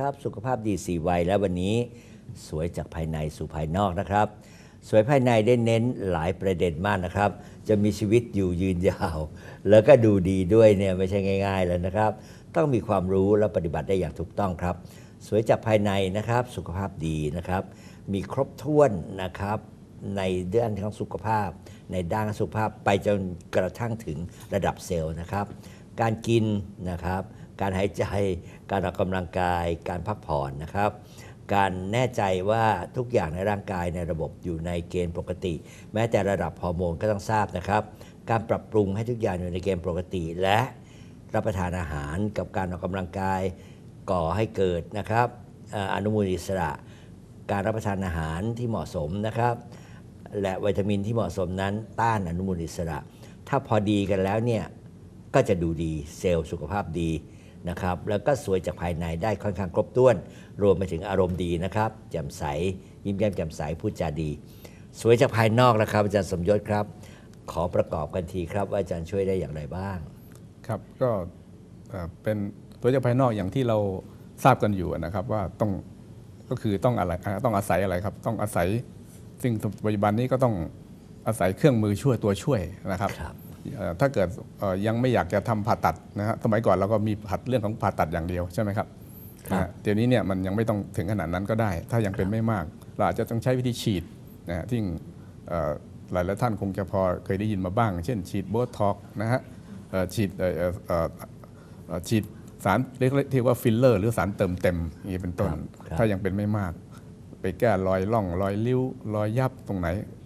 ครับ สุขภาพดีสี่วัยและวันนี้สวยจากภายในสู่ภายนอกนะครับ สวยภายในได้เน้นหลายประเด็นมากนะครับ จะมีชีวิตอยู่ยืนยาว แล้วก็ดูดีด้วยเนี่ยไม่ใช่ง่าย ๆ แล้วนะครับ ต้องมีความรู้และปฏิบัติได้อย่างถูกต้องครับ สวยจากภายในนะครับ สุขภาพดีนะครับ มีครบถ้วนนะครับในด้านของสุขภาพ ในด้านสุขภาพไปจนกระทั่งถึงระดับเซลล์นะครับ การกินนะครับ การหายใจ การออกกำลังกาย การพักผ่อนนะครับ การแน่ใจว่าทุกอย่างในร่างกายในระบบอยู่ในเกณฑ์ปกติ แม้แต่ระดับฮอร์โมนก็ต้องทราบนะครับ การปรับปรุงให้ทุกอย่างอยู่ในเกณฑ์ปกติ และรับประทานอาหารกับการออกกำลังกายก่อให้เกิดนะครับเอ่ออนุมูลอิสระ การรับประทานอาหารที่เหมาะสมนะครับ และวิตามินที่เหมาะสมนั้น ต้านอนุมูลอิสระ ถ้าพอดีกันแล้วเนี่ยก็จะดูดีเซลล์สุขภาพดี นะครับแล้วก็สวยจากภายในได้ค่อนข้างครบถ้วน รวมไปถึงอารมณ์ดีนะครับแจ่มใส ยิ้มแย้มแจ่มใสพูดจาดี สวยจากภายนอกนะครับ อาจารย์สมยศครับ ขอประกอบกันทีครับ ว่าอาจารย์ช่วยได้อย่างไรบ้าง ครับก็เอ่อเป็นตัวจากภายนอกอย่างที่เราทราบกันอยู่นะครับ ว่าต้องก็คือต้องอะไรอ่าต้องอาศัยอะไรครับ ต้องอาศัยซึ่งปัจจุบันนี้ก็ต้องอาศัยเครื่องมือช่วยตัวช่วยนะครับครับเอ่อ ถ้าเกิดเอ่อยังไม่อยากจะทำผ่าตัดนะฮะสมัยก่อนเราก็มีผัดเรื่องของผ่าตัดอย่างเดียวใช่ไหมครับครับนะฮะเดี๋ยวนี้เนี่ยมันยังไม่ต้องถึงขนาดนั้นก็ได้ ถ้ายังเป็นไม่มาก เราอาจจะต้องใช้วิธีฉีดนะฮะที่เอ่อหลายหลายๆท่านคงจะพอเคยได้ยินมาบ้าง เช่น ฉีดโบท็อกซ์นะฮะเอ่อฉีดเอ่อเอ่อเอ่อเอ่อฉีดสารเรียกที่ว่าฟิลเลอร์ หรือสารเติมเต็มอย่างนี้เป็นต้นครับครับถ้ายังเป็นไม่มาก ไปแก้รอยร่องรอยริ้วรอยยับตรงไหนเอ่อเอ่อ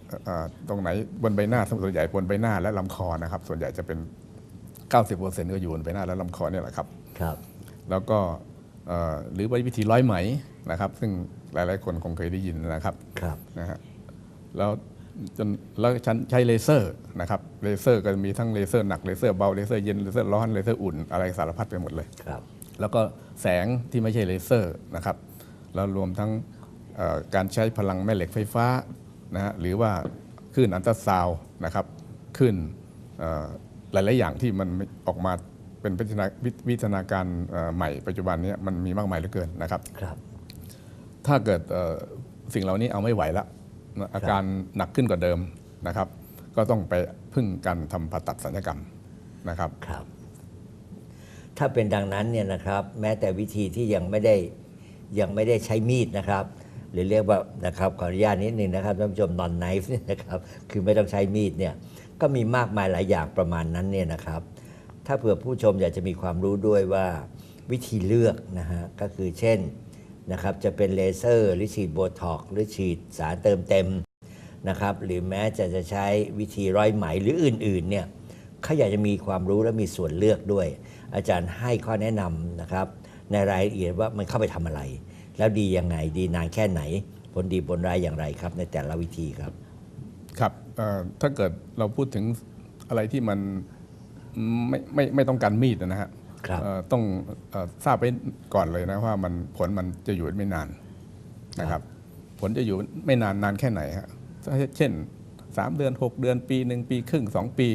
ตรงไหนบนใบหน้าส่วนใหญ่บนใบหน้าและลำคอนะครับ ส่วนใหญ่จะเป็น 90%ก็อยู่บนใบหน้าและลำคอเนี่ยแหละครับครับ แล้วก็เอ่อหรือว่าวิธีร้อยไหมนะครับ ซึ่งหลาย ๆ คนคงเคยได้ยินนะครับครับนะฮะแล้วจนแล้วฉันใช้เลเซอร์นะครับเลเซอร์ก็มีทั้งเลเซอร์หนักเลเซอร์เบาเลเซอร์เย็นเลเซอร์ร้อนเลเซอร์อุ่นอะไรสารพัดไปหมดเลยครับ แล้วก็แสงที่ไม่ใช่เลเซอร์นะครับแล้วรวมทั้งเอ่อการใช้พลังแม่เหล็กไฟฟ้า นะฮะหรือว่าคลื่นอันตราซาวด์นะครับคลื่นเอ่อหลายๆอย่างที่มันออกมาเป็นวิทยาวิวิทยาการเอ่อใหม่ปัจจุบันเนี้มันมีมากมายเหลือเกินนะครับครับ ถ้าเกิดเอ่อสิ่งเหล่านี้เอาไม่ไหวแล้วนะอาการหนักขึ้นกว่าเดิมนะครับ ก็ต้องไปพึ่งการทำผ่าตัดสัญญกรรมนะครับครับ ถ้าเป็นดังนั้นเนี่ยนะครับ แม้แต่วิธีที่ยังไม่ได้ยังไม่ได้ใช้มีดนะครับ หรือเรียกว่านะครับขออนุญาตนิดนึงนะครับท่านผู้ชมนอนไนฟ์เนี่ยนะครับคือไม่ต้องใช้มีดเนี่ยก็มีมากมายหลายอย่างประมาณนั้นเนี่ยนะครับ ถ้าเผื่อผู้ชมอยากจะมีความรู้ด้วยว่าวิธีเลือกนะฮะก็คือเช่นนะครับจะเป็นเลเซอร์ หรือฉีดโบท็อกหรือฉีดสารเติมเต็มนะครับหรือแม้จะจะใช้วิธีร้อยไหมหรืออื่นๆเนี่ยเขาอยากจะมีความรู้และมีส่วนเลือกด้วย อาจารย์ให้ข้อแนะนำนะครับในรายละเอียดว่ามันเข้าไปทำอะไร แล้วดียังไง ดีนานแค่ไหน ผลดีผลร้ายอย่างไรครับ ในแต่ละวิธีครับ ครับเอ่อถ้าเกิดเราพูดถึงอะไรที่มันไม่ไม่ไม่ต้องการมีดนะฮะครับเอ่อต้องเอ่อทราบไว้ก่อนเลยนะว่ามันผลมันจะอยู่ไม่นานนะครับ ผลจะอยู่ไม่นานนานแค่ไหนฮะเช่น 3 เดือน 6 เดือนปีหนึ่งปีครึ่ง 2 ปี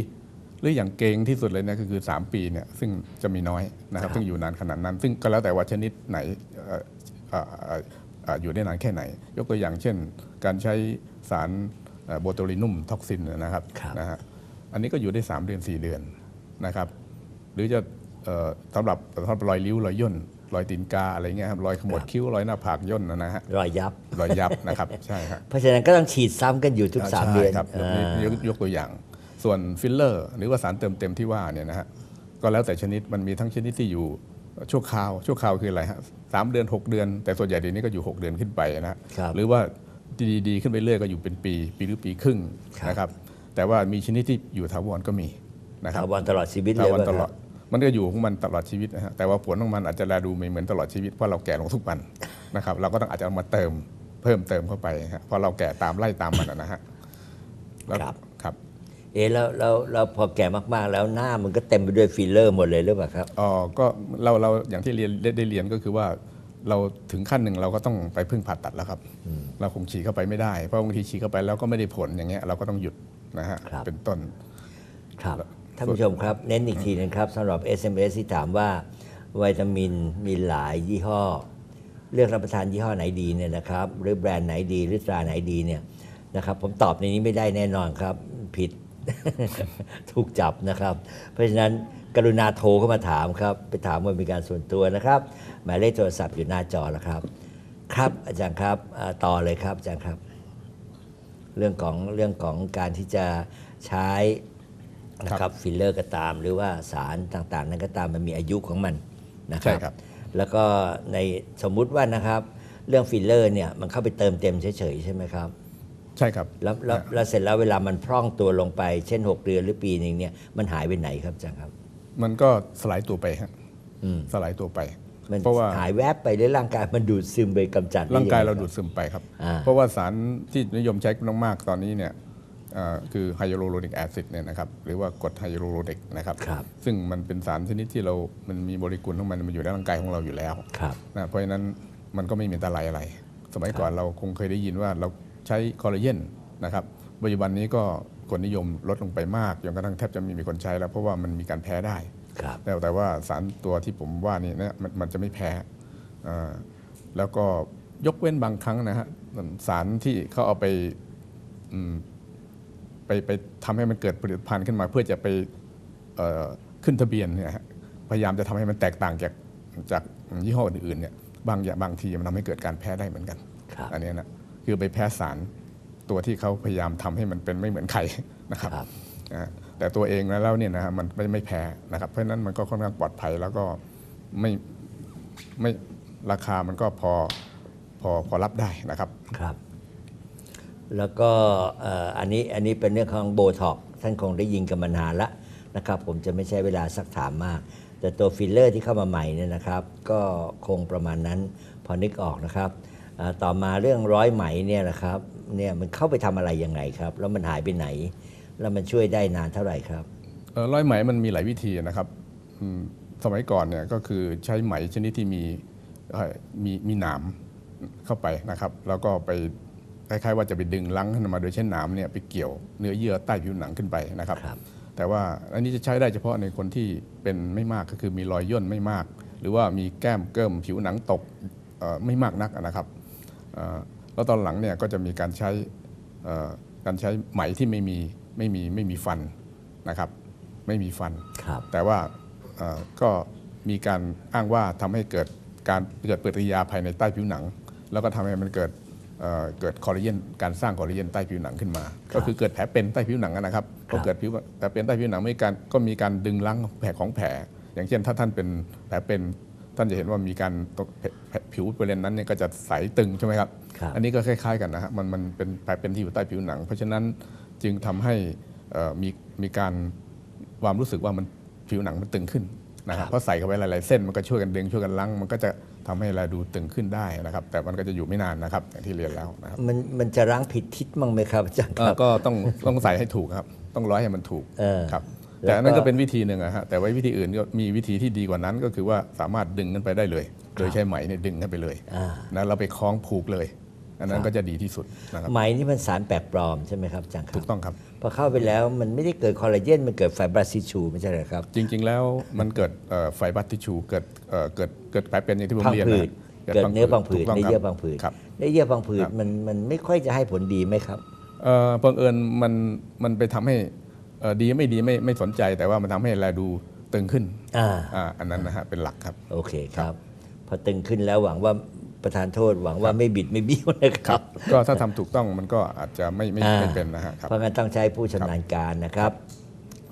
หรืออย่างเกงที่สุดเลยเนี่ยก็คือ 3 ปีเนี่ยซึ่งจะมีน้อยนะครับครับ ซึ่งอยู่นานขนาดนั้น ซึ่งก็แล้วแต่ว่าชนิดไหนเอ่อเอ่อเอ่อเอ่ออยู่ได้นานแค่ไหน ยกตัวอย่างเช่น การใช้สารโบโตลินุมท็อกซินนะครับครับนะฮะอันนี้ก็อยู่ได้ 3 เดือน 4 เดือนนะครับ หรือจะเอ่อสำหรับสำหรับรอยริ้วรอยย่นรอยตีนกาอะไรเงี้ยครับรอยขมวดครับคิ้วรอยหน้าผากย่นนะฮะรอยยับรอยยับนะครับใช่ครับเพราะฉะนั้นก็ต้องฉีดซ้ำกันอยู่ทุกอ่สามใช่เดือนครับยกอ่ายกยกตัวอย่าง ส่วนฟิลเลอร์ หรือว่าสารเติมเต็มที่ว่าเนี่ยนะฮะก็แล้วแต่ชนิดมันมีทั้งชนิดที่อยู่ ชั่วคราวชั่วคราวคืออะไรฮะสามเดือน 6 เดือน แต่ส่วนใหญ่เดี๋ยวนี้ก็อยู่ 6 เดือนขึ้นไปนะฮะครับหรือว่าดีๆขึ้นไปเรื่อยก็อยู่เป็นปี ปีหรือปีครึ่งครับนะครับแต่ว่ามีชนิดที่อยู่ถาวรก็มีนะครับถาวรตลอดชีวิตเลถายวันว่าตคลรัอบดมันก็อยู่ของมันตลอดชีวิตนะฮะแต่ว่าผลของมันอาจจะแลดูไม่เหมือนตลอดชีวิตเพราะเราแก่ลงทุกวันนะครับเราก็ต้องอาจจะเอามาเติมเพิ่มเติมเข้าไปฮะเพราะเราแก่ตามไล่ตามมันนะฮะแล้วครับครับ เอ๊ะแล้วแล้วแล้วพอแก่มากๆ แล้วหน้ามันก็เต็มไปด้วยฟิลเลอร์หมดเลยหรือเปล่าครับ อ๋อ ก็เราเราอย่างที่เรียนได้ได้เรียนก็คือว่าเราถึงขั้นหนึ่งเราก็ต้องไปพึ่งผ่าตัดแล้วครับ เราคงฉีดเข้าไปไม่ได้ เพราะบางทีฉีดเข้าไปแล้วก็ไม่ได้ผลอย่างเงี้ยเราก็ต้องหยุดนะฮะครับ เป็นต้น ครับท่านผู้ชมครับ เน้นอีกทีหนึงครับสำหรับ SMS ที่ถามว่าวิตามินมีหลายยี่ห้อ เลือกรับประทานยี่ห้อไหนดีเนี่ยนะครับ หรือแบรนด์ไหนดีหรือตราไหนดีเนี่ยนะครับผมตอบในนี้ไม่ได้แน่นอนครับ ผิด ถูกจับนะครับ เพราะฉะนั้นกรุณาโทรเข้ามาถามครับ ไปถามว่ามีการส่วนตัวนะครับ หมายเลขโทรศัพท์อยู่หน้าจอแล้วครับ ครับอาจารย์ครับอ่าต่อเลยครับอาจารย์ครับ เรื่องของเรื่องของการที่จะใช้นะครับฟิลเลอร์ก็ตาม หรือว่าสารต่างๆ นั้นก็ตามมันมีอายุของมันนะคใช่รับครับแล้วก็ในสมมุติว่านะครับ เรื่องฟิลเลอร์เนี่ยมันเข้าไปเติมเต็มเฉยๆใช่ไหมครับ ใช่ครับแล้วแล้วแล้วเสร็จแล้วเวลามันพร่องตัวลงไป เช่น 6 เดือนหรือปีหนึ่งเนี่ยมันหายไปไหนครับอาจารย์ครับ มันก็สลายตัวไปฮะอืมสลายตัวไป มันเพราะว่าหายแวบไปหรือร่างกายมันดูดซึมไปกำจัดหอร่างกายงไเราดูดซึมไปครับ อ่า เพราะว่าสารที่นิยมใช้กันมากๆตอนนี้เนี่ยเอ่อคือไฮยาลูโรนิกแอซิดเนี่ยนะครับหรือว่ากรดไฮยาลูโรนิกนะครับ ครับ ซึ่งมันเป็นสารชนิดที่เรา มันมีโมเลกุลของมันมันอยู่ในร่างกายของเราอยู่แล้ว ครับ นะเพราะฉะนั้นมันก็ไม่มีอันตรายอะไร สมัยก่อนเราคงเคยได้ยินว่าเรา ใช้คอลลาเจนนะครับปัจจุบันนี้ก็คนนิยมลดลงไปมากจนกระทั่งแทบจะไมีมีคนใช้แล้วเพราะว่ามันมีการแพ้ได้ครับแต่แต่ว่าสารตัวที่ผมว่านี่นะมันมันจะไม่แพ้อ่าแล้วก็ยกเว้นบางครั้งนะฮะสารที่เขาเอาไปอืมไปไปทำให้มันเกิดผลิตภัณฑ์ขึ้นมา เพื่อจะไปเอ่อขึ้นทะเบียนเนี่ยฮะพยายามจะทำให้มันแตกต่างจากจากยี่ห้ออื่นๆเนี่ยบางอย่างบางทีมันทำให้เกิดการแพ้ได้เหมือนกันครับอันเนี้ยนะ คือไปแพ้สารตัวที่เขาพยายามทำให้มันเป็นไม่เหมือนใครนะครับครับนะฮะแต่ตัวเองแล้วเนี่ยนะฮะมันไม่ไม่แพ้นะครับ เพราะฉะนั้นมันก็ค่อนข้างปลอดภัยแล้วก็ไม่ไม่ราคามันก็พอพอพอรับได้นะครับครับ แล้วก็เอ่ออันนี้อันนี้เป็นเรื่องของโบท็อกท่านคงได้ยินกันมานานละนะครับ ผมจะไม่ใช้เวลาสักถามมาก แต่ตัวฟิลเลอร์ที่เข้ามาใหม่เนี่ยนะครับ ก็คงประมาณนั้นพอนึกออกนะครับเอ่อ ต่อมาเรื่องร้อยไหมเนี่ยนะครับเนี่ยมันเข้าไปทำอะไรยังไงครับ แล้วมันหายไปไหน แล้วมันช่วยได้นานเท่าไหร่ครับเอ่อร้อยไหมมันมีหลายวิธีนะครับอืมสมัยก่อนเนี่ยก็คือใช้ไหมชนิดที่มีเอ่อมีมีหนามเข้าไปนะครับ แล้วก็ไปคล้ายๆว่าจะไปดึงลังขึ้นมาโดยใช้หนามเนี่ยไปเกี่ยวเนื้อเยื่อใต้ผิวหนังขึ้นไปนะครับครับแต่ว่าอันนี้จะใช้ได้เฉพาะในคนที่เป็นไม่มากก็คือมีรอยย่นไม่มาก หรือว่ามีแก้มเกิมผิวหนังตกเอ่อไม่มากนักนะครับเอ่อ แล้วตอนหลังเนี่ยก็จะมีการใช้เอ่อการใช้ไหมที่ไม่มีไม่มีไม่มีฟันนะครับ ไม่มีฟันครับแต่ว่าเอ่อก็มีการอ้างว่าทำให้เกิดการเกิดปฏิกิริยาภายในใต้ผิวหนัง แล้วก็ทำให้มันเกิดเอ่อเกิดคอลลาเจนการสร้างคอลลาเจนใต้ผิวหนังขึ้นมา ก็คือเกิดแผลเป็นใต้ผิวหนังอะนะครับพอเกิดผิวแผลเป็นใต้ผิวหนังไม่การก็มีการดึงล้างแผลของแผลอย่างเช่นถ้าท่านเป็นแผลเป็น ท่านจะเห็นว่ามีการตกแผลแผลผิวบริเวณนั้นเนี่ยก็จะใสตึงใช่ไหมครับครับ อันนี้ก็คล้ายๆกันนะฮะมันมันเป็นแผลเป็นที่อยู่ใต้ผิวหนัง เพราะฉะนั้นจึงทำให้เอ่อมีมีการความรู้สึกว่ามันผิวหนังมันตึงขึ้นนะคครัรับบเพราะใส่เข้าไปหลายๆเส้นมันก็ช่วยกันดึงช่วยกันลังมันก็จะทำให้เราดูตึงขึ้นได้นะครับ แต่มันก็จะอยู่ไม่นานนะครับอย่างที่เรียนแล้วนะครับมันมันจะรั้งผิดทิศมั้งไหมครับอาจารย์คเอ่รัอบก็ต้องต้องใส่ให้ถูกครับ ต้องร้อยให้มันถูกเออครับ แล้วแต่อันนั้นก็ก็เป็นวิธีหนึ่งอะฮะแต่ว่าวิธีอื่นก็มีวิธีที่ดีกว่านั้นก็คือว่าสามารถดึงกันไปได้เลย โดยใช้ไหมเนี่ยดึงกันไปเลยอ่านะเราไปคล้องผูกเลย อันนั้ครันบก็จะดีที่สุดนะครับไหมนี่มันสารแปลกปลอมใช่ไหมครับอาจารย์ครัถูบกต้องครับพอเข้าไปแล้วมันไม่ได้เกิดคอลลาเจนมันเกิดไฟบรัสซิชูไม่ใช่เหรอครับ จริง ๆ แล้วมันเกิดเอ่อไฟบัสทิชชูเกิดเอ่อเกิดเกิดแผลเป็นอย่างที่ผมพังเรียนผืนะดเกิดเนื้อพังผืดถูกต้เนื้อครับเยื่อพังผืดครับเนื้อเยื่อพังผืดครับมันมันไม่ค่อยจะให้ผลดีไหมครับเอ่อบังเอิญมันมันไปทำให้เอ่อ ดีไม่ดีไม่ไม่สนใจ แต่ว่ามันทำให้แลดูตึงขึ้นอ่าอ่าอันนั้นนะฮะเป็นหลักครับ โอเคครับ พอตึงขึ้นแล้วหวังว่าประธานโทษหวังว่าไม่บิดไม่เบี้ยวนะครับ ก็ถ้าทำถูกต้องมันก็อาจจะไม่ไม่อ่าไม่เป็นนะฮะครับเพราะงั้นต้องใช้ผู้ชำนาญการนะครับ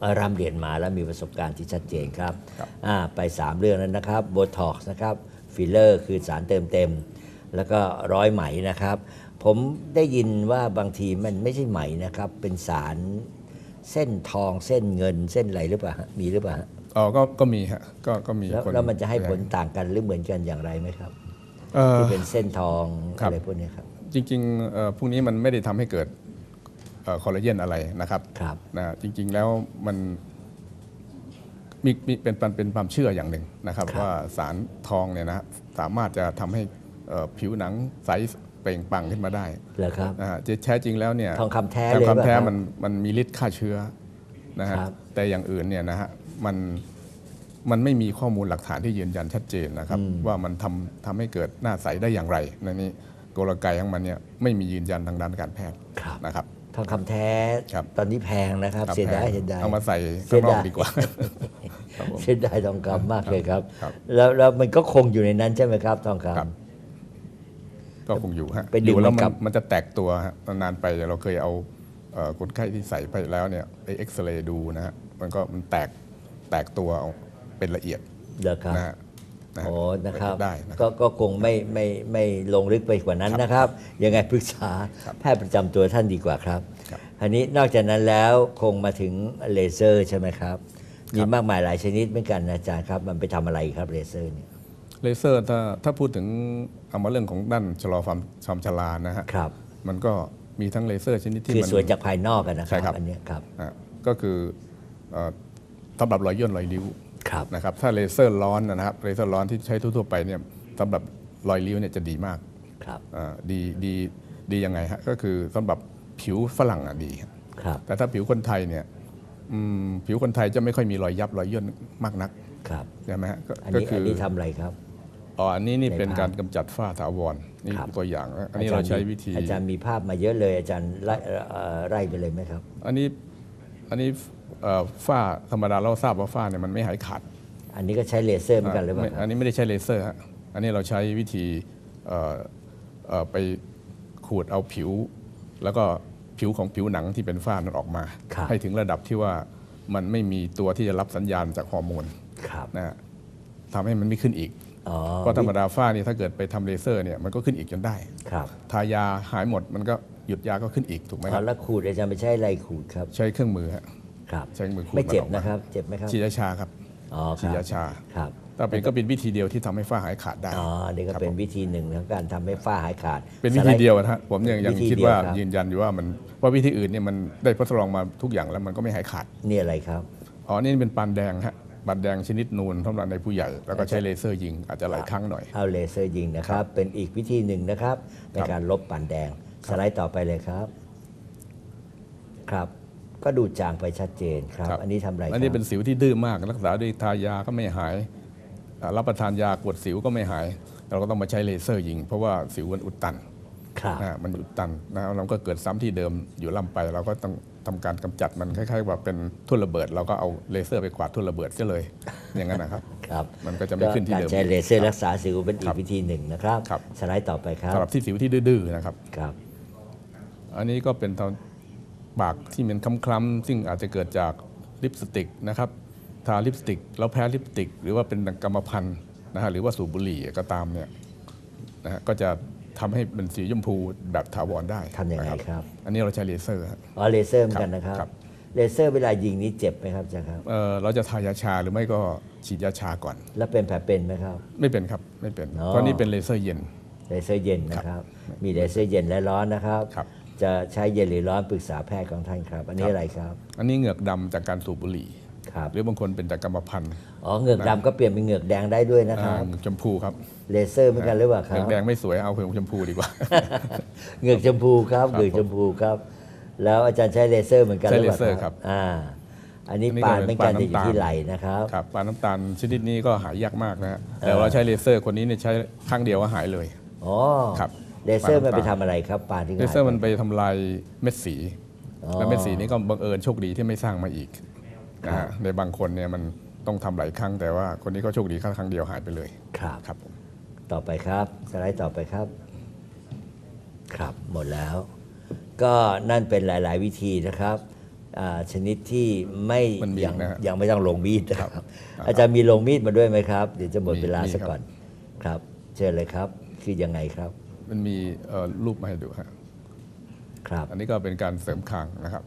เอ่อร่ำเรียนมาแล้วมีประสบการณ์ที่ชัดเจนครับครับอ่าไป 3 เรื่องนั้นนะครับโบท็อกซ์นะครับฟิลเลอร์คือสารเติมเต็ม แล้วก็ร้อยไหมนะครับ ผมได้ยินว่าบางทีมันไม่ใช่ไหมนะครับ เป็นสาร เส้นทองเส้นเงินเส้นอะไรหรือเปล่าฮะมีหรือเปล่าฮะอ๋อก็ก็มีฮะก็ก็มีแล้วคนแล้วมันจะให้ผลต่างกันหรือเหมือนกันอย่างไรไหมครับเอ่อ ที่เป็นเส้นทองครับ อะไรพวกเนี้ยครับ จริงๆเอ่อพวกนี้มันไม่ได้ทำให้เกิดคอลลาเจนอะไรนะครับครับ นะจริงๆแล้วมันมีมีเป็นเป็นเป็นความเชื่ออย่างหนึ่งนะครับ ครับ ว่าสารทองเนี่ยนะสามารถจะทำให้เอ่อผิวหนังใสเปล่งปลั่งขึ้นมาได้เหรอครับนะฮะจะแท้จริงแล้วเนี่ยทองคำแท้ทองเลยคำแท้ป่ะครับมันมันมีฤทธิ์ฆ่าเชื้อนะฮะครับแต่อย่างอื่นเนี่ยนะฮะมันมันไม่มีข้อมูลหลักฐานที่ยืนยันชัดเจนนะครับ ว่ามันทำทำให้เกิดหน้าใสได้อย่างไรในนี้กลไกของมันเนี่ยไม่มียืนยันทางด้านการแพทย์ครับนะครับทองคำแท้ครับตอนนี้แพงนะครับครับเสียดายแพงเสียดายเอามาใส่เสีข้ายงนอดากยดีกว่าครับผมเสียดายทองคำมากเลยครับครับ แล้วแล้วมันก็คงอยู่ในนั้นใช่ไหมครับทองคครับ ก็คงอยู่ฮะไปดึงอยู่แล้วมันมักลันบมันจะแตกตัวฮะนานๆไปเราเคยเอาเอ่อคนไข้ที่ใส่ไปแล้วเนี่ยไปเอ็กซเรย์ดูนะฮะมันก็มันแตกแตกตัวออกเป็นละเอียดเหรอครับนะฮะนะฮะโอ้นะครับได้นะคก็รับก็คงไม่ไม่ไม่ลงลึกไปกว่านั้นนะครับ ยังไงปรึกษาครับแพทย์ประจำตัวท่านดีกว่าครับครับอันนี้นอกจากนั้นแล้วคงมาถึงเลเซอร์ใช่ไหมครับ มีมากมายหลายชนิดเหมือนกันนะอาจารย์ครับ มันไปทำอะไรครับเลเซอร์เนี่ย เลเซอร์ถ้าถ้าพูดถึงเอามาเรื่องของด้านชะลอความความชรานะฮะครับมันก็มีทั้งเลเซอร์ชนิดที่คือมันสวยจากภายนอกกันนะคใช่ครัรับอันเนี้ยครับ อะก็คือเอ่อสำหรับรอยย่นรอยริ้วครับ นะครับถ้าเลเซอร์ร้อนนะครับเลเซอร์ร้อนที่ใช้ทั่วๆไปเนี่ยสำหรับรอยริ้วเนี่ยจะดีมาก ครับ อ่าดีดีดียังไงฮะก็คือสำหรับผิวฝรั่งอะดีครับครับ แต่ถ้าผิวคนไทยเนี่ยอืมผิวคนไทยจะไม่ค่อยมีรอยยับรอยย่นมากนักครับ ใช่ไหมฮะก็อันก็นี้คือันอนี้ทำอะไรครับ อ๋ออันนี้นี่ในเป็นภาพการกำจัดฝ้าถาวรนี่ครับตัวอย่างนะอันนี้เราใช้วิธี อาจารย์มีภาพมาเยอะเลย อาจารย์ไล่เอ่อไล่ไปเลยไหมครับ อันนี้อันนี้เอ่อฝ้าธรรมดาเราทราบว่าฝ้าเนี่ยมันไม่หายขาด อันนี้ก็ใช้เลเซอร์เหมือนกันหรือเปล่าไม่คอัรับนนี้ไม่ได้ใช้เลเซอร์ฮะอันนี้เราใช้วิธีเอ่อเอ่อไปขูดเอาผิว แล้วก็ผิวของผิวหนังที่เป็นฝ้านั้นออกมาครับให้ถึงระดับที่ว่ามันไม่มีตัวที่จะรับสัญญาณจากฮอร์โมนครับนะฮะทำให้มันไม่ขึ้นอีก อ๋อเพราะธรรมดาฝ้านี่ถ้าเกิดไปทำเลเซอร์เนี่ยมันก็ขึ้นอีกจนได้ครับทายาหายหมดมันก็หยุดยาก็ขึ้นอีกถูกไหมคอ๋อรับแล้วขูดอาจารย์ไปใช้อะไรขูดครับ ใช้เครื่องมือฮะครับใช้มือขูดไม่เจ็บมันออกมานะครับเจ็บไหมครับฉีดยาชาครับอ๋อคฉีดรับยาชาครับแต่เป็นก็เป็นวิธีเดียวที่ทำให้ฝ้าหายขาดได้อ๋ออันนี่ก็ครับเป็นผมวิธีหนึ่งของการทำให้ฝ้าหายขาด เป็นวิสไลธีด์เดียวนะฮะผมยังยังวิธีคิดเดียวว่าครับยืนยันอยู่ว่ามันว่าวิธีอื่นเนี่ยมันได้ทดลองมาทุกอย่างแล้วมันก็ไม่หายขาดนี่อะไรครับอ๋อนี่เป็นปานแดงฮะ ปานแดงชนิดนูนสำหรับในผู้ใหญ่ แล้วก็ใช้เลเซอร์ยิงอาจจะหลายครั้งหน่อย เอาเลเซอร์ยิงนะครับ เป็นอีกวิธีหนึ่งนะครับ ในการลบปานแดงสไลด์ต่อไปเลยครับ ครับ ก็ดูจางไปชัดเจนครับครับอันนี้ทำอะไรคอัรันนี้เป็นสิวที่ดื้อมากรักษาด้วยทายาก็ไม่หายอ่ารับประทานยากดสิวก็ไม่หาย เราก็ต้องมาใช้เลเซอร์ยิง เพราะว่าสิวมันอุดตันครับนะมันอุดตันนะเราก็เกิดซ้ำที่เดิมอยู่ล่ำไปเราก็ต้อง ทำการกำจัดมันคล้ายๆ ว่าเป็นทุ่นระเบิด เราก็เอาเลเซอร์ไปกวาดทุ่นระเบิดเสียเลย อย่างนั้นนะครับครับมันก็จะไม่ขึ้นที่เดิมการใช้เลเซอร์รักษาสิวเป็นอีครักบวิธีหนึ่งนะครับครับสไลด์ต่อไปครับสำหรับที่สิวที่ดื้อๆนะครับครับ อันนี้ก็เป็นทางปากที่เป็นคล้ำๆซึ่งอาจจะเกิดจากลิปสติกนะครับทาลิปสติก แล้วแพ้ลิปสติก หรือว่าเป็นกรรมพันธุ์นะฮะหรือว่าสูบบุหรี่ก็ตามเนี่ยนะฮะก็จะ ทำให้เป็นสีชมพูแบบถาวรได้ทำยังไงนะครับครับ อันนี้เราใช้เลเซอร์ฮะอ๋อเลเซอร์เหมือนกันนะครับครับ เลเซอร์เวลายิงนี้เจ็บไหมครับอาจารย์ครับเอ่อเราจะทายาชาหรือไม่ก็ฉีดยาชาก่อน แล้วเป็นแผลเป็นไหมครับ ไม่เป็นครับไม่เป็นอ๋อเพราะนี่เป็นเลเซอร์เย็นเลเซอร์เย็นนะครับ มีเลเซอร์เย็นและร้อนนะครับครับ จะใช้เย็นหรือร้อนปรึกษาแพทย์ของท่านครับ อันนี้อะไรครับ อันนี้เหงือกดำจากการสูบบุหรี่ครับ หรือบางคนเป็นจากกรรมพันธุ์อ๋อเหงือกดำก็เปลี่ยนเป็นเหงือกแดงได้ด้วยนะคอ่ารับเหงือกชมพูครับเลเซอร์เหมือนกันหรือเปล่าคเหงืรัอบกแดงไม่สวยเอาเหงือกชมพูดีกว่าเหงือกชมพูครับครับเหงือกชมพูครับ แล้วอาจารย์ใช้เลเซอร์เหมือนกันใช้หรือเปล่าเลเซอร์ครับอ่าอันนี้อันนี้ปานก็เหเป็มือนนกันปานจะอยู่น้ำตาลที่ไหล่นะครับครับปลาน้ำตาลชนิดนี้ก็หายากมากนะฮะแต่เราใช้เลเซอร์คนนี้เนี่ยใช้ครั้งเดียวก็หายเลยอ๋อครับเลเซอร์มันปานน้ำตาลไปทำอะไรครับปานที่เลเซอร์มันหายไปทำลายเม็ดสีอ๋อแล้วเม็ดสีนี้ก็บังเอิญโชคดีที่ไม่สร้างมาอีก นะครัฮะบในบางคนเนี่ยมันต้องทำหลายครั้งแต่ว่าคนนี้ก็โชคดีแค่ครั้งเดียวหายไปเลยครับ ครับผม ต่อไปครับ สไลด์ต่อไปครับ ครับหมดแล้ว ก็นั่นเป็นหลาย ๆ วิธีนะครับอ่าชนิดที่ไม่มันมียังนะฮะยังไม่ต้องลงมีดนะครับ ครับอาจารย์มีลงมีดมาด้วยไหมครับ เดี๋ยวจะหมดมีเวลามีซะครับก่อนครับ เชิญเลยครับ คือยังไงครับมันมีเอ่อรูปมาให้ดูฮะครับ อันนี้ก็เป็นการเสริมคางนะครับ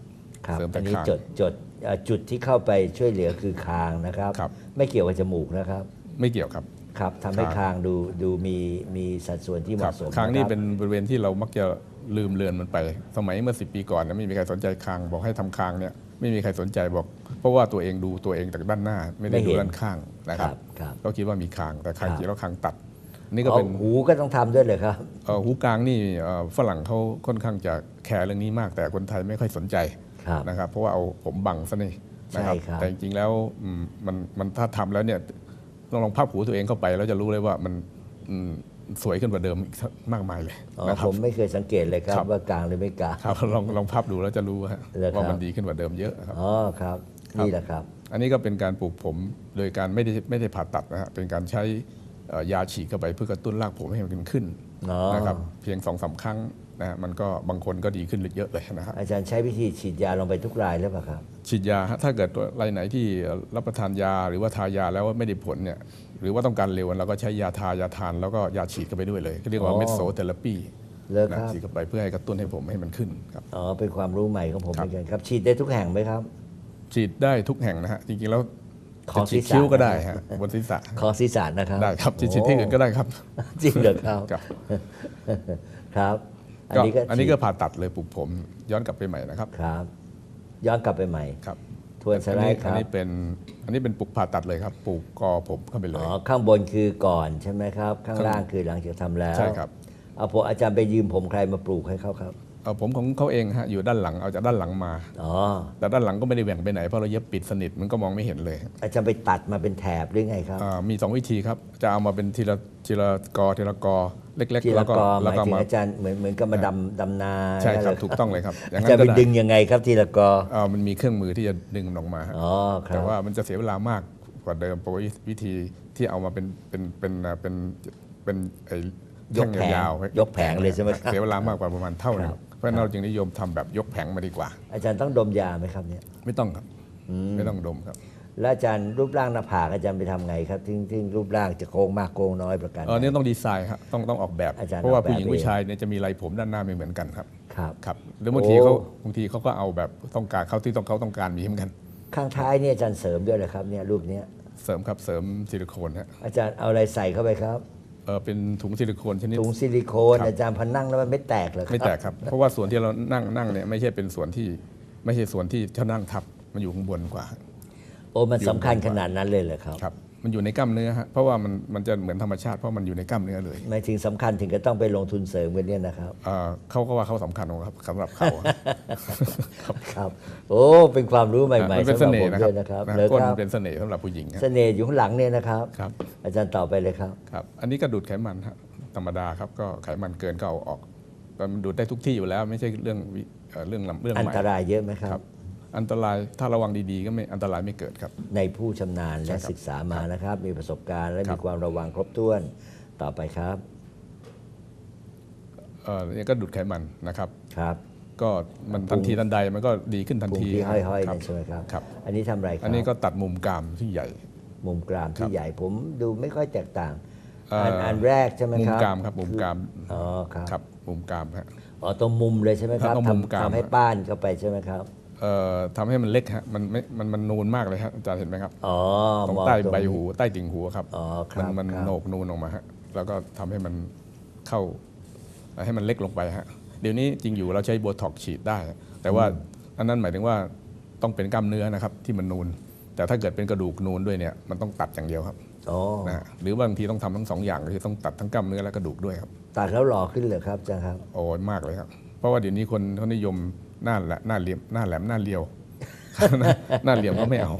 ครับเสริมอัแต่นนี้คางจดจดเอ่อจุดที่เข้าไปช่วยเหลือคือคางนะครับ ครับ ไม่เกี่ยวกับจมูกนะครับไม่เกี่ยวครับ ครับทำให้คางคางดูดูมีมีสัดส่วนที่เหครัมาะบสมคางนี่ะรับ เป็นบริเวณที่เรามักจะลืมเลือนมันไป สมัยเมื่อสิปีก่อนเนยไม่มีใครสนใจคางบอกให้ทำคางเนี่ยไม่มีใครสนใจบอก เพราะว่าตัวเองดูตัวเองจากด้านหน้า ไม่ได้ไม่เห็ดูนด้านข้างนะครับ ครับครับก็คิดว่ามีคางแต่คางครับจริงแล้วคางตัด นี่ก็อ๋อเป็นหูก็ต้องทำด้วยเลยครับ เอ่อหูกลางนี่เอ่อฝรั่งเขาค่อนข้างจะแคร์เรื่องนี้มาก แต่คนไทยไม่ค่อยสนใจครับ นะครับ เพราะว่าเอาผมบังซะนี่นะครับใช่ครับแต่จริงๆแล้วอืมมันมันถ้าทำแล้วเนี่ยต้องลองภาพหูตัวเองเข้าไป แล้วจะรู้เลยว่ามันอืมสวยขึ้นกว่าเดิมอีกมากมายเลยอ๋อนะคผรับมไม่เคยสังเกตเลยครับครับว่ากลางหรือไม่กลางครับลองลองภาพดูแล้วจะรู้ฮะเหรอครับว่ามันดีขึ้นกว่าเดิมเยอะครับอ๋อครับครับนี่แหละครับ อันนี้ก็เป็นการปลูกผมโดยการไม่ได้ไม่ได้ผ่าตัดนะฮะเป็นการใช้เอ่อยาฉีดเข้าไปเพื่อกระตุ้นรากผมให้มันขึ้นอ๋อนะครับเพียงสองสามครั้ง นะฮะมันก็บางคนก็ดีขึ้นเยอะเลยนะฮะอาจารย์ใช้วิธีฉีดยาลงไปทุกรายหรือเปล่าครับฉีดยาฮะถ้าเกิดรายไหนที่รับประทานยาหรือว่าทายาแล้วไม่ได้ผลเนี่ยหรือว่าต้องการเร็วเราก็ใช้ยาทายาทานแล้วก็ยาฉีดเข้าไปด้วยเลยเรียกว่าอ๋อเมสโซเทอราปีเลิกนะครับฉีดเข้าไปเพื่อให้กระตุ้นให้ผมให้มันขึ้นครับ อ๋อเป็นความรู้ใหม่ของผมครัเหบมือนกันครับ ฉีดได้ทุกแห่งไหมครับ ฉีดได้ทุกแห่งนะฮะจริงๆแล้วขอจะฉีดศีรษะ คิ้วก็ได้ฮะบนศีรษะคอศีรษะนะครับได้ครับฉีดที่อื่นก็ได้ครับ จริงเหรอครับ ครับ ครับ อันก็นี้ก็อันนี้ก็ฉีดผ่าตัดเลยปลูกผม ย้อนกลับไปใหม่นะครับครับ ย้อนกลับไปใหม่ครับทวนสไลด์คอันรับนี้เป็นอันนี้เป็นปลูกผ่าตัดเลยครับปลูกกอผมเข้าไปเลอ๋ยอข้างบนคือก่อนใช่ไหมครับ ข้างล่างคือหลังจากทำแล้วใช่ครับเอาผมอาจารย์ไปยืมผมใครมาปลูกให้เขาครับ เอาผมของเขาเองฮะอยู่ด้านหลังเอาจากด้านหลังมา อ๋อแต่ด้านหลังก็ไม่ได้แหว่งไปไหนเพราะเราเย็บปิดสนิทมันก็มองไม่เห็นเลยอาจารย์ไปตัดมาเป็นแถบหรือไงครับ อ่ามีสองวิธีครับ จะเอามาเป็นทีละทีละกอทีละกอเล็ก ทีๆ แล้ละวก็กอหแล้วมายก็ถึงมาอาจารย์เหมือนเหมือนกับมาดำดำนาใช่ครับนั่นเหอถูกต้องเลยครับอย่างอานั้จารนย์ก็ไปได้ดึงยังไงครับทีละกออ่ามันมีเครื่องมือที่จะดึงมันออกมาฮะ อ๋อครัแต่บ ว่ามันจะเสียเวลามากกว่าเดิมเพราะว่าวิธีที่เอามาเป็นเป็นเป็นอ่าเป็นเป็นไอ้ยกแผงท่ยาวๆยกแผงเลยใช่ไหมครับ เสียเวลามากกว่าประมาณเท่าหนึคงรับ เพราะฉะนั้นเราจึงนิยมทำแบบยกแผงมาดีกว่า อาจารย์ต้องดมยาไหมครับเนี่ยไม่ต้องครับไม่ต้องดมครับ แล้วอาจารย์รูปร่างหน้าผากอาจารย์ไปทำไงครับที่ที่รูปร่างจะโค้งมากโค้งน้อยประการเออเนี่ยต้องดีไซน์ครับต้องต้องออกแบบอาจารย์เพราะว่าออกแบบผู้หญิงเองผู้ชายเนี่ยจะมีไรผมด้านหน้าไม่เหมือนกันครับครับครับหรือบางทีโอ้เขาบางทีเขาก็เอาแบบต้องการเขาที่ต้องเขาต้องการมีเหมือนกัน ข้างท้ายเนี่ยอาจารย์เสริมด้วยเหรอครับเนี่ยรูปเนี้ยเสริมครับเสริมซิลิโคนฮะอาจารย์เอาอะไรใส่เข้าไปครับ เออเป็นถุงซิลิโคนชนิด ถุงซิลิโคนครับ อาจารย์พอนั่งแล้วมันไม่แตกเหรอครับไม่แตกครับ เพราะว่าส่วนที่เรานั่งนั่งเนี่ยไม่ใช่เป็นส่วนที่ไม่ใช่ส่วนที่เขานั่งทับมันอยู่ข้างบนกว่า โอ้มันสำคัญขนาดนั้นเลยเหรอครับ ครับ มันอยู่ในกล้ามเนื้อฮะเพราะว่ามันมันจะเหมือนธรรมชาติเพราะมันอยู่ในกล้ามเนื้อเลยหมายถึงสำคัญถึงก็ต้องไปลงทุนเสริมกันเนี่ยนะครับเอ่อเขาก็ว่าเขาสำคัญของครับสำหรับเขา ครับ โอ้เป็นความรู้ใหม่มันๆเป็นสำเสหรับน่ผห์มนะครับด้วยนะครับเลยนะก้นครับเป็นเสน่ห์สำหรับผู้หญิงฮะ เสน่ห์อยู่ข้างหลังเนี่ยนะครับ ครับ อาจารย์ต่อไปเลยครับ ครับ อันนี้ก็ดูดไขมันฮะธรรมดาครับก็ไขมันเกินก็เอาออกแต่มันดูดได้ทุกที่อยู่แล้ว ไม่ใช่เรื่องวิเอ่อเรื่องลำเรื่องอันใหม่ตรายเยอะไหมคครัรับ บ อันตรายถ้าระวังดีๆ ก็ไม่อันตรายไม่เกิดครับ ในผู้ชำนาญและใช่ครับศึกษามานะครับ มีประสบการณ์และครัมีบ ความระวังครบถ้วนต่อไปครับเอ่อเนี่ยก็ดูดไขมันนะครับ ครับก็มันทันทีทันใดมันก็ดีขึ้นทันปุ่มทีที่ห้อยๆครันั่บนใช่ไหมครับ ครับ อันนี้ทำอะไรครัอันนี้ก็ตัดมุมกรามที่ใหญ่ มุมกรามครัที่บใหญ่ผมดูไม่ค่อยแตกต่างเอ่ออั นอันแรกใช่ไหมมุคมรับกรามครับมุมกรามอ๋อครับครับมุมกรามฮะอ๋อตรงมุมเลยใช่ไหมครับครับตรงมุมกรามทำทำให้ป้านเข้าไปใช่ไหมครับเอ่อ ทำให้มันเล็กฮะมันไม่มันมันนูนมากเลยฮะอาจารย์เห็นไหมครับอ๋อตรงมองใต้ตรงใบหูใต้ติ่งหูครับอ๋อคมัรับมันครับโหนกนูนออกมาฮะแล้วก็ทำให้มันเข้าให้มันเล็กลงไปฮะเดี๋ยวนี้จริงอยู่เราใช้โบท็อกซ์ฉีดได้ แต่ว่าอันนั้นหมายถึงว่าต้องเป็นกล้ามเนื้อนะครับที่มันนูน แต่ถ้าเกิดเป็นกระดูกนูนด้วยเนี่ยมันต้องตัดอย่างเดียวครับอ๋อนะฮะหรือบางทีต้องทำทั้งสองอย่างคือต้องตัดทั้งกล้ามเนื้อและกระดูกด้วยครับตัดแล้วหล่อขึ้นเลยครับอาจารย์ครับโอ้ยมากเลยครับ เพราะว่าเดี๋ยวนี้คนเขานิยม หน้าแหละหน้าเหลี่ยมหน้าแหลมหน้าเรียว หน้าเหลี่ยมก็ไม่เอา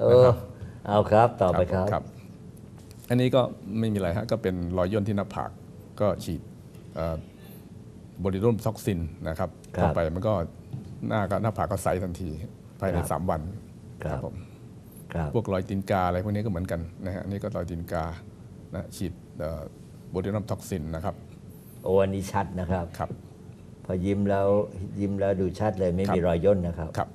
เออเอาครับต่อไปครับครับ อันนี้ก็ไม่มีอะไรฮะก็เป็นรอยย่นที่หน้าผากก็ฉีดบริโดมท็อกซินนะครับครับเข้าไปมันก็หน้าก็หน้าผากก็ใสทันที ภายในครับสามวันครับผมครับพวกรอยตีนกาอะไรพวกนี้ก็เหมือนกันนะฮะอันนี่ก็รอยตีนกานะฉีดบริโดมท็อกซินนะครับ โอ้อันนี้ชัดนะครับครับ พอยิ้มแล้วยิ้มแล้วดูชัดเลยไม่มีครับรอยย่นนะครับครับ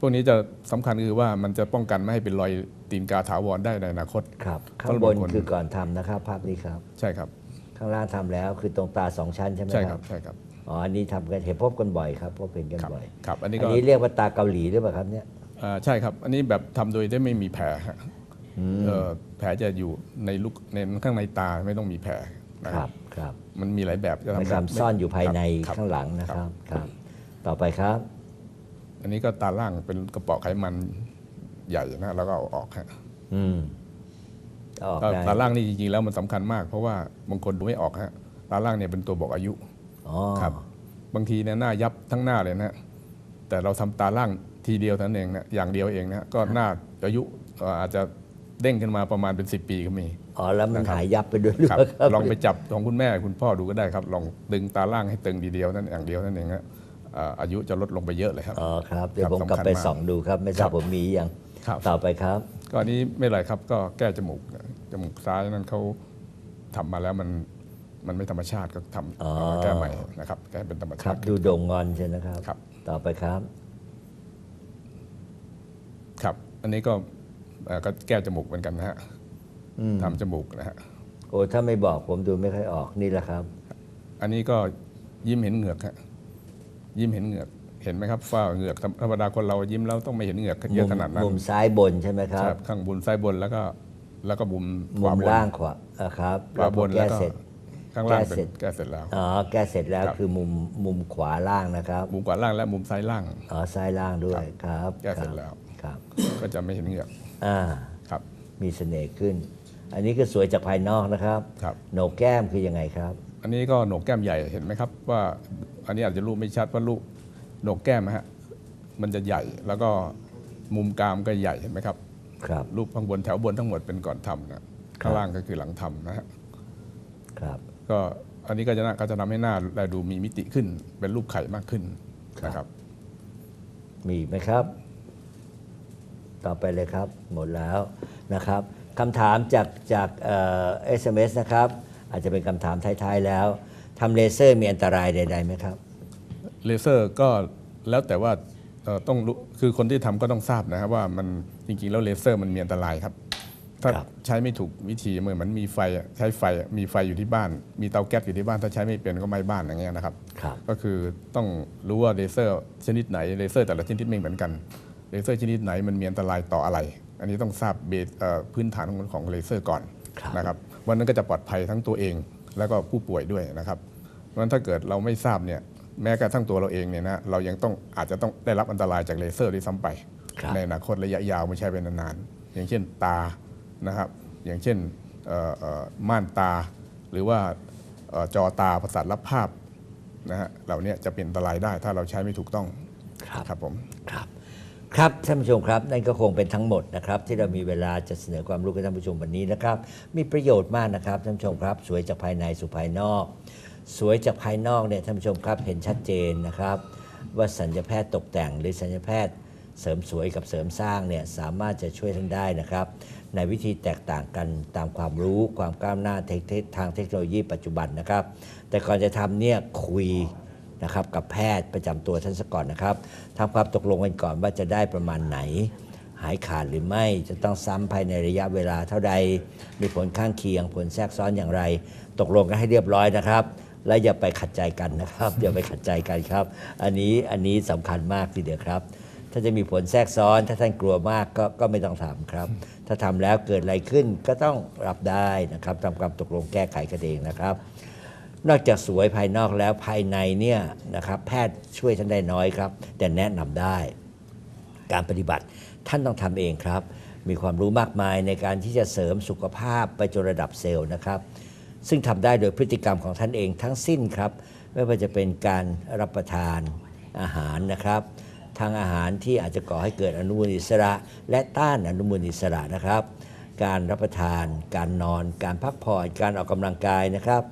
พวกนี้จะสำคัญคือว่ามันจะป้องกันไม่ให้เป็นรอยตีนกาถาวรได้ในอนาคตครับเพข้างราะบนบางคนคือก่อนทำนะครับภาพนี้ครับ ใช่ครับ ข้างล่างทำแล้วคือตรงตาสองชั้นใช่ไหมใช่คครัรับบใช่ครับอ๋ออันนี้ทำกันเห็นพบกันบ่อยครับพบเห็นกันครับบ่อยครับอันนี้อัก็นนี้เรียกว่าตาเกาหลีหรือเปล่าครับเนี่ยอ่าใช่ครับ อันนี้แบบทำโดยได้ไม่มีแผลฮะเอ่อแผลจะอยู่ในลูกในข้างในตาไม่ต้องมีแผลนะ คครัรับบครับมันมีหลายแบบจะมันทำแบบทำซ่อนอยู่ภายในครับข้างหลังนะครับครับ ต่อไปครับ อันนี้ก็ตาล่างเป็นกระเป๋อไขมันใหญ่นะแล้วก็เอาออกฮะอืมออกตาได้ตาล่างนี่จริงๆแล้วมันสำคัญมาก เพราะว่าบางคนดูไม่ออกฮะตาล่างเนี่ยเป็นตัวบอกอายุอ๋อครับ บางทีเนี่ยหน้ายับทั้งหน้าเลยนะแต่เราทำตาล่างทีเดียวเท่านั้นเองนะอย่างเดียวเองนะก็น่าอายุเอ่ออาจจะเด้งขึ้นมาประมาณเป็น 10 ปีก็มี อ๋อแล้วมันนะครับหายยับไปด้วยหรือครับเปล่าครับลองไปจับของคุณแม่คุณพ่อดูก็ได้ครับ ลองดึงตาล่างให้ตึงทีเดียวนั่นอย่างเดียวนั่นเองนะเอ่ออายุจะลดลงไปเยอะเลยครับอ๋อครับเดี๋ยวครับผมกลับไปสำคัญมากส่องดูครับ ไม่ทราครับบผมมียังครับต่อไปครับก็อันนี้ไม่ไรครับก็แก้จมูกจมูกซ้ายนั้นเขาทำมาแล้วมันมันไม่ธรรมชาติก็ทำอ๋อเอามาแก้ใหม่นะครับแก้เป็นธรรมครัชาบติดูโด่งงอนใช่นะครับครับ ต่อไปครับ ครับ อันนี้ก็เอ่อก็แก้จมูกเหมือนกันนะฮะอืม ทำจมูกนะฮะโอ้ถ้าไม่บอกผมดูไม่ค่อยออกนี่แหละครับ อันนี้ก็ยิ้มเห็นเหงือกฮะยิ้มเห็นเหงือกเห็นไหมครับฝ้าเหงือกธรรมดาคนเรายิ้มแล้วต้องไม่เห็นเหงือกเยอะขนาดนั้นมุมซ้ายบนใช่ไหมครับครับข้างบนซ้ายบนแล้วก็แล้วก็มุมขมุวามบนล่างขวาอะครับขวาบนแก้แล้วก็เสร็จข้างล่างแก้เป็เสร็จนแก้เสร็จแล้วอ๋อแก้เสร็จแล้วครับคือมุมมุมขวาล่างนะครับ มุมขวาล่างและมุมซ้ายล่างอ๋อซ้ายล่างด้วยครับแก้เสร็จแล้วครับ ก็จะไม่เห็นเหงือกอ่าครับ มีเสน่ห์ขึ้น อันนี้ก็สวยจากภายนอกนะครับครับ โหนกแก้มคือยังไงครับ อันนี้ก็โหนกแก้มใหญ่เห็นไหมครับ ว่าอันนี้อาจจะรูปไม่ชัดว่ารูปโหนกแก้มนะฮะมันจะใหญ่แล้วก็มุมกรามก็ใหญ่เห็นไหมครับ ครับ รูปข้างบนแถวบนทั้งหมดเป็นก่อนทำนะข้างล่างก็คือหลังทำนะฮะครับ ก็อันนี้ก็จะน่าก็จะทำให้หน้าแลดูมีมิติขึ้น เป็นรูปไข่มากขึ้นนะครับ มีอีกไหมครับ ต่อไปเลยครับ หมดแล้วนะครับ คำถามจากจากเอ่อ SMS นะครับ อาจจะเป็นคำถามท้ายๆแล้วทำเลเซอร์มีอันตรายใดๆไหมครับ เลเซอร์ก็แล้วแต่ว่าเอ่อต้องรู้คือคนที่ทำก็ต้องทราบนะครับว่ามันจริงๆ แล้วเลเซอร์มันมีอันตรายครับ ถ้าครับใช้ไม่ถูกวิธีเหมือนมันมีไฟอะใช้ไฟอะมีไฟอยู่ที่บ้าน มีเตาแก๊สอยู่ที่บ้าน ถ้าใช้ไม่เป็นก็ไหม้บ้านอย่างเงี้ยนะครับครับ ก็คือต้องรู้ว่าเลเซอร์ชนิดไหนเลเซอร์แต่ละชนิดไม่เหมือนกันเลเซอร์ชนิดไหนมันมีอันตรายต่ออะไร อันนี้ต้องทราบเบสเอ่อพื้นฐานของของเลเซอร์ก่อนครับนะครับวันนั้นก็จะปลอดภัยทั้งตัวเอง แล้วก็ผู้ป่วยด้วยนะครับเพราะฉะนั้นถ้าเกิดเราไม่ทราบเนี่ยแม้กระทั่งตัวเราเองเนี่ยนะเรายังต้องอาจจะต้องได้รับอันตรายจากเลเซอร์ด้วยซ้ำไปครับในอนาคตระยะยาวไม่ใช่เป็นนานๆอย่างเช่นตานะครับอย่างเช่นเอ่อเอ่อม่านตา หรือว่าเอ่อจอตาประสาทรับภาพนะฮะเหล่านี้จะเป็นอันตรายได้ถ้าเราใช้ไม่ถูกต้องครับครับผมครับ ครับท่านผู้ชมครับนั่นก็คงเป็นทั้งหมดนะครับที่เรามีเวลาจะเสนอความรู้กับท่านผู้ชมวันนี้นะครับ มีประโยชน์มากนะครับท่านผู้ชมครับ สวยจากภายในสู่ภายนอก สวยจากภายนอกเนี่ยท่านผู้ชมครับเห็นชัดเจนนะครับ ว่าสัญญแพทย์ตกแต่งหรือสัญญแพทย์เสริมสวยกับเสริมสร้างเนี่ยสามารถจะช่วยท่านได้นะครับ ในวิธีแตกต่างกันตามความรู้ความก้าวหน้าทางเทคโนโลยีปัจจุบันนะครับ แต่ก่อนจะทำเนี่ยคุย นะครับกับแพทย์ประจำตัวท่านซะก่อนนะครับทำความตกลงกันก่อนว่าจะได้ประมาณไหน หายขาดหรือไม่จะต้องซ้ำภายในระยะเวลาเท่าใด มีผลข้างเคียง ผลแทรกซ้อนอย่างไร ตกลงกันให้เรียบร้อยนะครับ และอย่าไปขัดใจกันนะครับอย่าไปขัดใจกันครับ อันนี้อันนี้สำคัญมากทีเดียวครับ ถ้าจะมีผลแทรกซ้อน ถ้าท่านกลัวมากก็ก็ไม่ต้องทำครับ ถ้าทำแล้วเกิดอะไรขึ้นก็ต้องรับได้นะครับทำความตกลงแก้ไขกันเองนะครับ นอกจากสวยภายนอกแล้วภายในเนี่ยนะครับแพทย์ช่วยท่านได้น้อยครับ แต่แนะนำได้ การปฏิบัติท่านต้องทำเองครับ มีความรู้มากมายในการที่จะเสริมสุขภาพไปจนระดับเซลล์นะครับ ซึ่งทำได้โดยพฤติกรรมของท่านเองทั้งสิ้นครับ ไม่ว่าจะเป็นการรับประทานอาหารนะครับ ทางอาหารที่อาจจะก่อให้เกิดอนุมูลอิสระ และต้านอนุมูลอิสระนะครับ การรับประทาน การนอน การพักผ่อนการออกกำลังกายนะครับ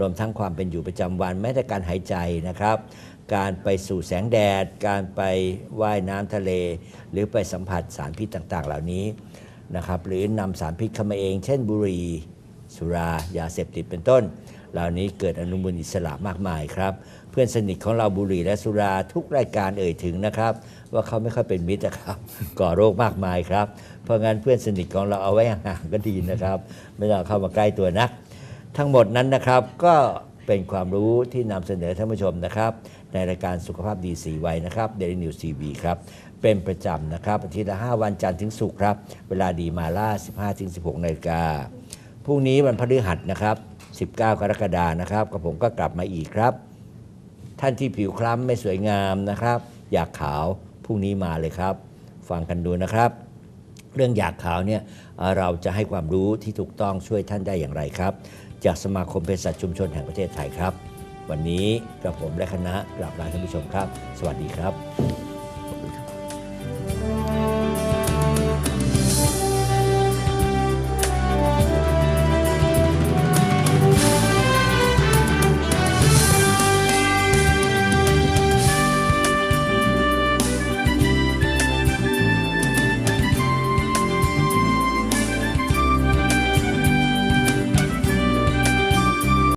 รวมทั้งความเป็นอยู่ประจำวันแม้แต่การหายใจนะครับ การไปสู่แสงแดด การไปว่ายน้ำทะเล หรือไปสัมผัสสารพิษต่างๆ เหล่านี้นะครับ หรือนำสารพิษเข้ามาเอง เช่นบุหรี่สุรายาเสพติดเป็นต้น เหล่านี้เกิดอนุมูลอิสระมากมายครับ เพื่อนสนิทของเราบุหรี่และสุราทุกรายการเอ่ยถึงนะครับ ว่าเขาไม่ค่อยเป็นมิตรนะครับ ก่อโรคมากมายครับ เพราะงั้นเพื่อนสนิทของเราเอาไว้ห่างๆก็ดีนะครับ ไม่ต้องเข้ามาใกล้ตัวนัก ทั้งหมดนั้นนะครับก็เป็นความรู้ที่นำเสนอท่านผู้ชมนะครับ ในรายการสุขภาพดีสีวัยนะครับเดลินิวทีวีครับ เป็นประจำนะครับอาทิตย์ละ 5 วันจันทร์ถึงศุกร์ครับ เวลาดีมาล่า 15-16นาฬิกาพรุ่งนี้วันพฤหัสนะครับ 19 กรกฎานะครับกับผมก็กลับมาอีกครับ ท่านที่ผิวคล้ำไม่สวยงามนะครับ อยากขาวพรุ่งนี้มาเลยครับ ฟังกันดูนะครับ เรื่องอยากขาวเนี่ยเราจะให้ความรู้ที่ถูกต้องช่วยท่านได้อย่างไรครับ จากสมาคมเภสัชชุมชนแห่งประเทศไทยครับ วันนี้กระผมและคณะกราบลาท่านผู้ชมครับ สวัสดีครับ